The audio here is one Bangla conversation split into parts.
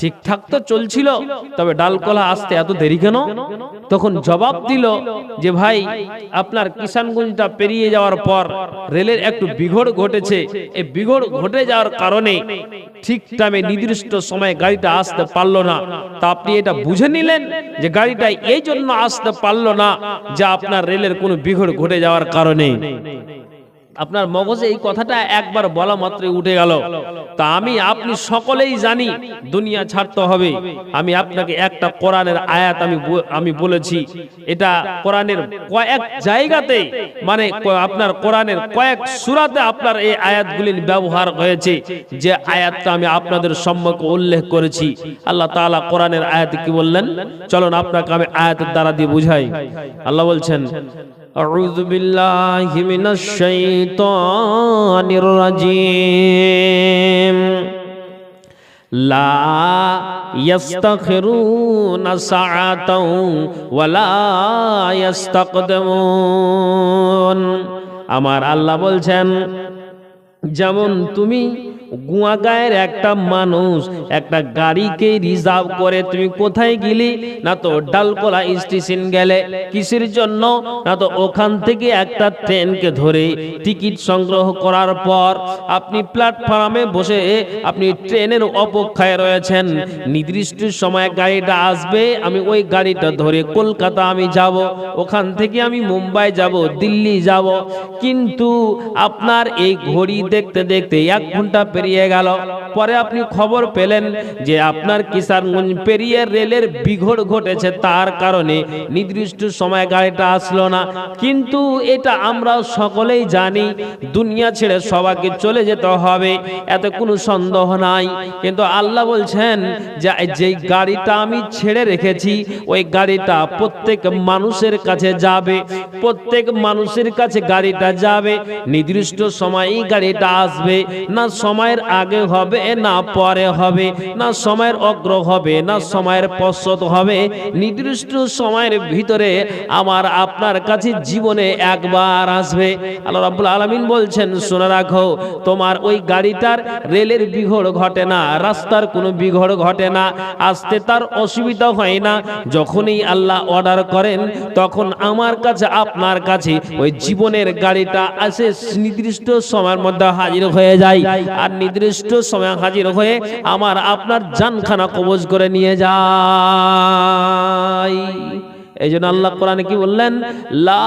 ঠিকঠাক তো চলছিল, তবে ডালকলা আসতে এত দেরি কেন? তখন জবাব দিল যে, ভাই, আপনার কিষানগঞ্জটা পেরিয়ে যাওয়ার পর রেলের একটু বিঘড় ঘটেছে। এই বিঘড় ঘটে যাওয়ার কারণে ঠিক টাইমে নির্দিষ্ট সময়ে গাড়িটা আসতে পারল না। তা আপনি এটা বুঝে নিলেন যে, গাড়িটা এই জন্য আসতে পারল না যে, আপনার রেলের কোনো বিঘড় ঘটে যাওয়ার কারণে। আপনার মগজে এই কথাটা একবার বলা মাত্রই উঠে গেল। তা আমি, আপনি সকলেই জানি, দুনিয়া ছাড়তে হবে। আমি আপনাকে একটা কোরআনের আয়াত আমি আমি বলেছি। এটা কোরআনের কয়েক জায়গাতে মানে আপনার কোরআনের কয়েক সুরাতে আপনার এই আয়াতগুলি ব্যবহার হয়েছে। যে আয়াতটা আমি আপনাদের সম্মুখে উল্লেখ করেছি। আল্লাহ তাআলা কোরআনের আয়াতে কি বললেন? চলুন আপনাকে আমি আয়াতের দ্বারা দিয়ে বুঝাই। আল্লাহ বলছেন أعوذ بالله من الشيطان الرجيم لا يستخرون ساعة ولا يستقدمون আমার আল্লাহ বলছেন যেমন তুমি গুয়াগায়ের একটা মানুষ, একটা গাড়িকে রিজার্ভ করে তুমি কোথায় গেলি? না তো ডালকোলা স্টেশন গেলে। কিসের জন্য? না তো ওখান থেকে একটা ট্রেনকে ধরে টিকিট সংগ্রহ করার পর আপনি প্ল্যাটফর্মে বসে আপনি ট্রেনের অপেক্ষায় রয়েছেন। নির্দিষ্ট সময় গাড়িটা আসবে, আমি ওই গাড়িটা ধরে কলকাতা আমি যাব, ওখান থেকে আমি মুম্বাই যাব, দিল্লি যাব। কিন্তু আপনার এই ঘড়ি দেখতে দেখতে এক ঘণ্টা পেরিয়ে গেল। পরে আপনি খবর পেলেন যে আপনার কিষানগঞ্জ পেরিয়ে রেলের বিঘড় ঘটেছে তার কারণে। নির্দিষ্ট সময় গাড়িটা আসলো না। কিন্তু এটা আমরা সকলেই জানি, দুনিয়া ছেড়ে সবাইকে চলে যেতে হবে, এত কোনো সন্দেহ নাই। কিন্তু আল্লাহ বলছেন যে যেই গাড়িটা আমি ছেড়ে রেখেছি, ওই গাড়িটা প্রত্যেক মানুষের কাছে যাবে, প্রত্যেক মানুষের কাছে গাড়িটা যাবে। নির্দিষ্ট সময়েই গাড়িটা আসবে, না সময়ের আগে হবে, না পরে হবে, না সময়ের অগ্র হবে, না সময়ের পশ্চাৎ হবে। নির্দিষ্ট সময়ের ভিতরে আমার আপনার কাছে জীবনে একবার আসবে। আল্লাহ রাব্বুল আলামিন বলছেন, শুনে রাখো, তোমার ওই গাড়িটার রেলের বিঘড় ঘটে না, রাস্তার কোনো বিঘড় ঘটে না, আসতে তার অসুবিধা হয় না। যখনই আল্লাহ অর্ডার করেন, তখন আমার কাছে, আপনার কাছে ওই জীবনের গাড়িটা আসে, নির্দিষ্ট সময়ের মধ্যে হাজির হয়ে যায়। আর নির্দিষ্ট সময় হাজির হয়ে আমার আপনার জানখানা কবজ করে নিয়ে যায়। এই জন্য আল্লাহ কোরআনে কি বললেন? লা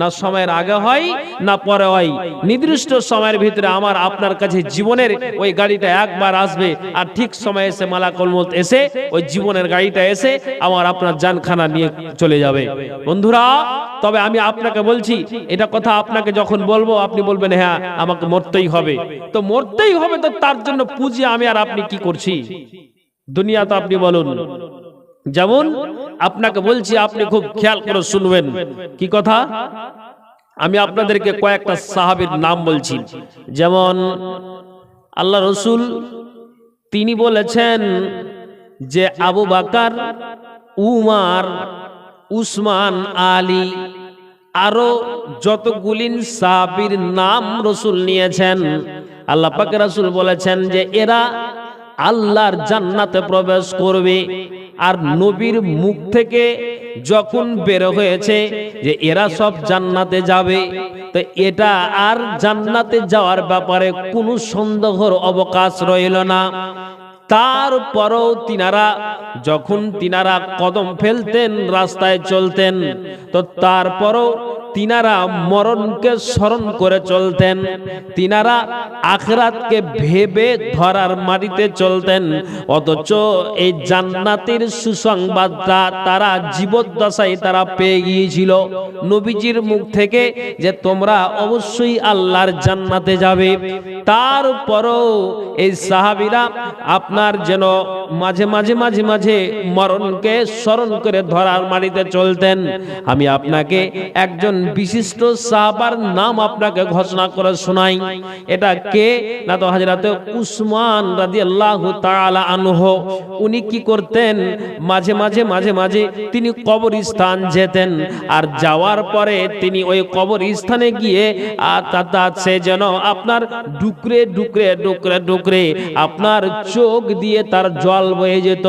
না সময়ের আগে হয়, না পরে হয়। নির্দিষ্ট সময়ের ভিতরে আমার আপনার কাছে জীবনের ওই গাড়িটা একবার আসবে আর ঠিক সময় এসে মালাকুল মউত এসে ওই জীবনের গাড়িটা এসে আমার আপনার জানখানা নিয়ে চলে যাবে। বন্ধুরা, তবে আমি আপনাকে বলছি, এটা কথা আপনাকে যখন বলব, আপনি বলবেন হ্যাঁ আমাকে মরতেই হবে। তো মরতেই হবে, তো তার জন্য পুঁজি আমি আর আপনি কি করছি? দুনিয়া তো আপনি বলুন। যেমন আপনাকে বলছি, আপনি খুব খেয়াল করে শুনবেন। কি কথা? আমি আপনাদেরকে কয়েকটা সাহাবীর নাম বলছি। যেমন আল্লাহ রসুল, তিনি বলেছেন যে আবু বাকার, উমার, উসমান, আলী, আরও যতগুলিন সাহাবীর নাম রসুল নিয়েছেন। আল্লাহ পাক রসুল বলেছেন যে এরা আল্লাহর জান্নাতে প্রবেশ করবে। আর নবীর মুখ থেকে যখন বের হয়েছে যে এরা সব জান্নাতে যাবে, তো এটা আর জান্নাতে যাওয়ার ব্যাপারে কোনো সন্দেহর অবকাশ রইল না। তারপরও তিনারা, যখন তিনারা কদম ফেলতেন, রাস্তায় চলতেন, তো তারপরও তিনারা মরণকে স্মরণ করে চলতেন, তিনারা আখরাতকে ভেবে ধরার মাটিতে চলতেন, অথচ এই জান্নাতের সুসংবাদটা তারা জীবদ্দশায় তারা পেয়ে গিয়েছিল। নবীজির মুখ থেকে যে তোমরা অবশ্যই আল্লাহর জান্নাতে যাবে। তারপরও এই সাহাবিরা আপনার যেন মাঝে মাঝে মাঝে মাঝে মরণকে স্মরণ করে ধরার মাটিতে চলতেন। আমি আপনাকে একজন বিশিষ্ট সাহাবার নাম আপনাকে ঘোষণা করে শোনাই। এটা কে? না তো হাজরাতে উসমান রাদিয়াল্লাহু তাআলা আনহু। উনি কি করতেন? মাঝে মাঝে মাঝে মাঝে তিনি কবরস্থান যেতেন আর যাওয়ার পরে তিনি ওই কবরস্থানে গিয়ে আর সে যেন আপনার ডুকরে ডুকরে ডুকরে ডুকরে আপনার চোখ দিয়ে তার জল বয়ে যেত,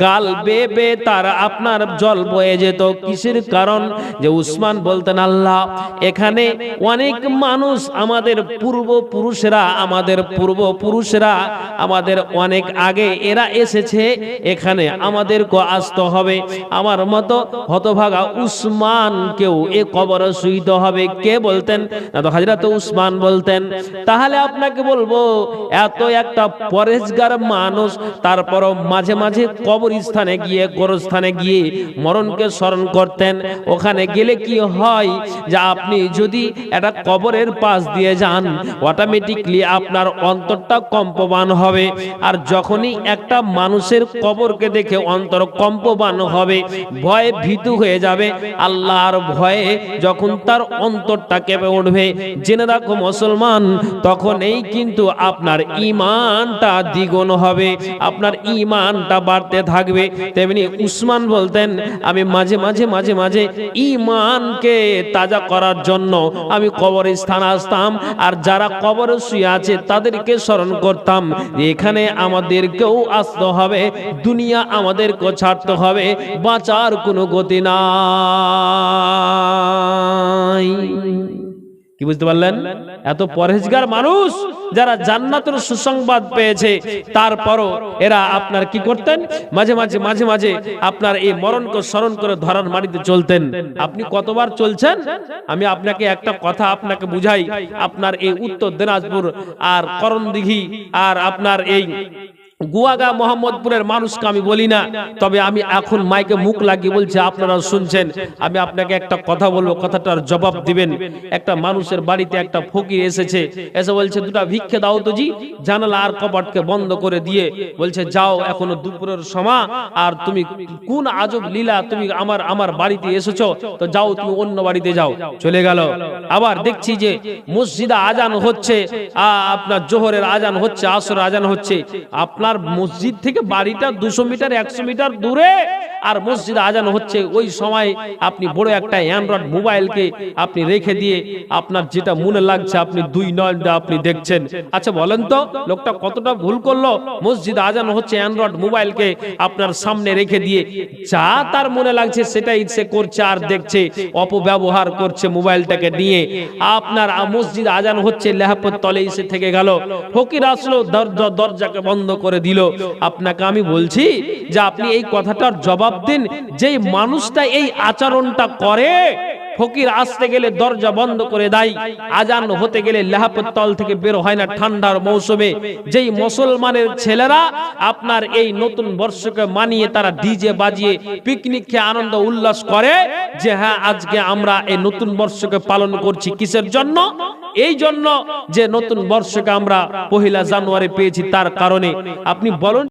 গাল বেয়ে বেয়ে তার আপনার জল বয়ে যেত। কিসের কারণ? যে উসমান বলতেন, আল্লাহ, এখানে অনেক মানুষ আমাদের পূর্বপুরুষেরা আমাদের পূর্বপুরুষেরা, আমাদের অনেক আগে এরা এসেছে, এখানে আমাদেরকে আসতে হবে। আমার মতো হতভাগা উসমান কেউ এ কবরে শুইতে হবে। কে বলতেন? না তো হাজরাত উসমান বলতেন। তাহলে আপনাকে বলব, এত একটা পরেশগার মানুষ, তারপরও মাঝে মাঝে কবরস্থানে গিয়ে, গোরস্থানে গিয়ে মরণকে স্মরণ করতেন। ওখানে গেলে কি হয় যে আপনি যদি একটা কবরের পাশ দিয়ে যান অটোমেটিকলি আপনার অন্তরটা কম্পমান হবে। আর যখনই একটা মানুষের কবরকে দেখে অন্তর কম্পমান হবে, ভয়ে ভীতু হয়ে যাবে। আল্লাহর ভয়ে যখন তার অন্তরটা কেঁপে উঠবে। জেনে রাখো মুসলমান তখনই কিন্তু আপনার ইমানটা দ্বিগুণ হবে, আপনার ইমানটা বাড়তে থাকবে। তেমনি উসমান বলতেন, আমি মাঝে মাঝে মাঝে মাঝে ইমানকে তাজা করার জন্য আমি কবর স্থান আসতাম, আর যারা কবরে শুয়ে আছে তাদেরকে স্মরণ করতাম, এখানে আমাদেরকেও আসতে হবে, দুনিয়া আমাদেরকে ছাড়তে হবে, বাঁচার কোনো গতি নাই। কি বুঝতে পারলেন? এত পরহেজগার মানুষ যারা জান্নাতের সুসংবাদ পেয়েছে, তারপরও এরা আপনার কি করতেন? মাঝে মাঝে মাঝে মাঝে আপনার এই মরণকে স্মরণ করে ধরার মাটিতে চলতেন। আপনি কতবার চলছেন? আমি আপনাকে একটা কথা আপনাকে বুঝাই। আপনার এই উত্তর দিনাজপুর আর করণদিঘি আর আপনার এই গুয়াগা মোহাম্মদপুরের মানুষকে আমি বলি না, তবে আমি এখন মাইকে মুখ লাগিয়ে বলছি আপনারা শুনছেন। আমি আপনাকে একটা কথা বলব, কথাটার জবাব দিবেন। একটা মানুষের বাড়িতে একটা ফকির এসেছে, এসে বলছে, দুটা ভিক্ষে দাও তো জি। জানালা আর কপাটকে বন্ধ করে দিয়ে বলছে, যাও, এখনও দুপুরের সময়, আর তুমি কোন আজব লীলা তুমি আমার আমার বাড়িতে এসেছ? তো যাও, তুমি অন্য বাড়িতে যাও। চলে গেল। আবার দেখছি যে মসজিদে আজান হচ্ছে আপনার জোহরের আজান হচ্ছে আসর আজান হচ্ছে। আপনার মসজিদ থেকে বাড়িটা দুশো মিটার, একশো মিটার দূরে। আর মসজিদে আজান হচ্ছে ওই সময় আপনি বড় একটা অ্যান্ড্রয়েড মোবাইলকে আপনি রেখে দিয়ে আপনার যেটা মনে লাগছে আপনি দুই নয় আপনি দেখছেন। আচ্ছা বলেন তো, লোকটা কতটা ভুল করল? মসজিদে আজান হচ্ছে অ্যান্ড্রয়েড মোবাইলকে আপনার সামনে রেখে দিয়ে। যা তার মনে লাগছে সেটাই সে করছে আর দেখছে, অপব্যবহার করছে মোবাইলটাকে নিয়ে। আপনার মসজিদ আজান হচ্ছে লেহাপত তলে এসে থেকে গেল। ফকির আসলো, দরজা, দরজাকে বন্ধ করে দিল। আপনাকে আমি বলছি যে আপনি এই কথাটার জবাব দিন। যেই মানুষটা এই আচরণটা করে, ফকির আসতে গেলে দরজা বন্ধ করে দেয়। আজান হতে গেলে লেহাপত তল থেকে বের হয় না ঠান্ডার মৌসুমে। যেই মুসলমানের ছেলেরা আপনার এই নতুন বর্ষকে মানিয়ে তারা ডিজে বাজিয়ে পিকনিক খেয়ে আনন্দ উল্লাস করে যে হ্যাঁ আজকে আমরা এই নতুন বর্ষকে পালন করছি। কিসের জন্য? এই জন্য যে নতুন বর্ষকে আমরা পহিলা জানুয়ারি পেয়েছি তার কারণে। আপনি বলুন